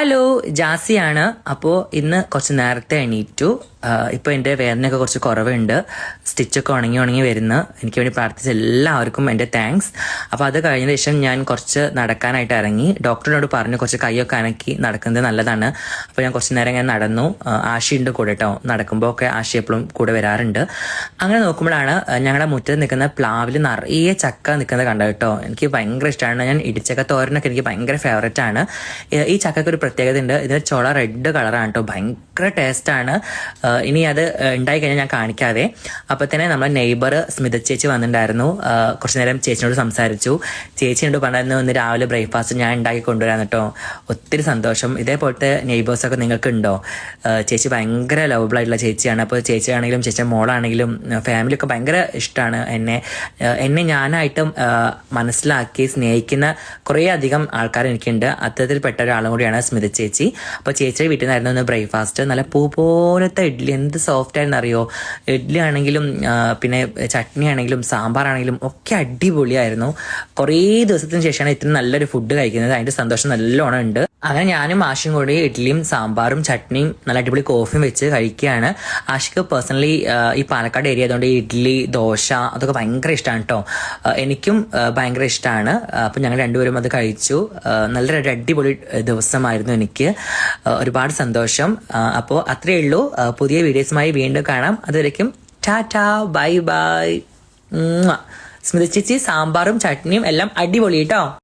Hello ജാസിയാണ്. അപ്പോ ഇന്ന് കുറച്ച് നേരത്തെ എണീറ്റു. ഇപ്പോൾ എന്റെ വേദനയൊക്കെ കുറച്ച് കുറവുണ്ട്. സ്റ്റിച്ചൊക്കെ ഉണങ്ങി ഉണങ്ങി വരുന്നു. എനിക്ക് വേണ്ടി പ്രാർത്ഥിച്ച എല്ലാവർക്കും എന്റെ താങ്ക്സ് അപ്പോൾ അത് കഴിഞ്ഞ ശേഷം ഞാൻ കുറച്ച് നടക്കാനായിട്ട് ഇറങ്ങി. ഡോക്ടറിനോട് പറഞ്ഞു കുറച്ച് കൈയൊക്കെ അനക്കി നടക്കുന്നത് നല്ലതാണ്. അപ്പോൾ ഞാൻ കുറച്ച് നേരം ഞാൻ നടന്നു. ആശയുണ്ട് കൂടെ കേട്ടോ നടക്കുമ്പോൾ ഒക്കെ ആശി എപ്പോഴും കൂടെ വരാറുണ്ട്. അങ്ങനെ നോക്കുമ്പോഴാണ് ഞങ്ങളുടെ മുറ്റത്ത് നിൽക്കുന്ന പ്ലാവിൽ നിറയെ ചക്ക നിൽക്കുന്നത് കണ്ടത് കേട്ടോ എനിക്ക് ഭയങ്കര ഇഷ്ടമാണ് ഞാൻ ഇടിച്ചക്ക തോരനൊക്കെ എനിക്ക് ഭയങ്കര ഫേവററ്റ് ആണ്. ഈ ചക്കയ്ക്ക് ഒരു പ്രത്യേകത ഉണ്ട് ഇതിൽ ചുള റെഡ് കളറാണ് കേട്ടോ ഭയങ്കര ടേസ്റ്റാണ്. ഇനി അത് ഉണ്ടായി കഴിഞ്ഞാൽ ഞാൻ കാണിക്കാതെ അപ്പോൾ തന്നെ നമ്മളെ നെയ്ബർ സ്മിത ചേച്ചി വന്നിട്ടുണ്ടായിരുന്നു. കുറച്ച് നേരം ചേച്ചിനോട് സംസാരിച്ചു. ചേച്ചിയോട് പറഞ്ഞായിരുന്നു ഇന്ന് രാവിലെ ബ്രേക്ക്ഫാസ്റ്റ് ഞാൻ ഉണ്ടാക്കി കൊണ്ടുവരാൻ കേട്ടോ ഒത്തിരി സന്തോഷം. ഇതേപോലത്തെ നെയ്ബേഴ്സ് ഒക്കെ നിങ്ങൾക്ക് ഉണ്ടോ ചേച്ചി ഭയങ്കര ലവബിൾ ആയിട്ടുള്ള ചേച്ചിയാണ്. അപ്പോൾ ചേച്ചിയാണെങ്കിലും ചേച്ചി മോളാണെങ്കിലും ഫാമിലി ഒക്കെ ഭയങ്കര ഇഷ്ടമാണ് എന്നെ. എന്നെ ഞാനായിട്ടും മനസ്സിലാക്കി സ്നേഹിക്കുന്ന കുറേ അധികം ആൾക്കാർ എനിക്കുണ്ട്. അത്തരത്തിൽപ്പെട്ട ഒരാളും കൂടിയാണ് സ്മിത ചേച്ചി. അപ്പോൾ ചേച്ചിയുടെ വീട്ടിൽ നിന്നായിരുന്നു ഒന്ന് ബ്രേക്ക്ഫാസ്റ്റ്. നല്ല പൂ പോലത്തെ ഇഡ്ഡലി എന്ത് സോഫ്റ്റ് ആയിരുന്നു അറിയോ ഇഡ്ഡലി ആണെങ്കിലും പിന്നെ ചട്നി ആണെങ്കിലും സാമ്പാർ ആണെങ്കിലും ഒക്കെ അടിപൊളിയായിരുന്നു. കുറേ ദിവസത്തിന് ശേഷമാണ് ഇത്രയും നല്ലൊരു ഫുഡ് കഴിക്കുന്നത്. അതിന്റെ സന്തോഷം നല്ലോണം ഉണ്ട്. അങ്ങനെ ഞാനും ആഷിയും കൂടി ഇഡ്ഡലിയും സാമ്പാറും ചട്നിയും നല്ല അടിപൊളി കോഫിയും വെച്ച് കഴിക്കുകയാണ്. ആഷിക്ക് പേഴ്സണലി ഈ പാലക്കാട് ഏരിയ ആയതുകൊണ്ട് ഇഡ്ഡലി ദോശ അതൊക്കെ ഭയങ്കര ഇഷ്ടമാണ് കേട്ടോ എനിക്കും ഭയങ്കര ഇഷ്ടമാണ് അപ്പം ഞങ്ങൾ രണ്ടുപേരും അത് കഴിച്ചു. നല്ലൊരു അടിപൊളി ദിവസമായിരുന്നു എനിക്ക്. ഒരുപാട് സന്തോഷം. അപ്പോൾ അത്രയേ ഉള്ളൂ. പുതിയ വീഡിയോസുമായി വീണ്ടും കാണാം. അതുവരേക്കും ടാറ്റാ ബൈ ബൈ. സ്മിത ചേച്ചി സാമ്പാറും ചട്നിയും എല്ലാം അടിപൊളി കേട്ടോ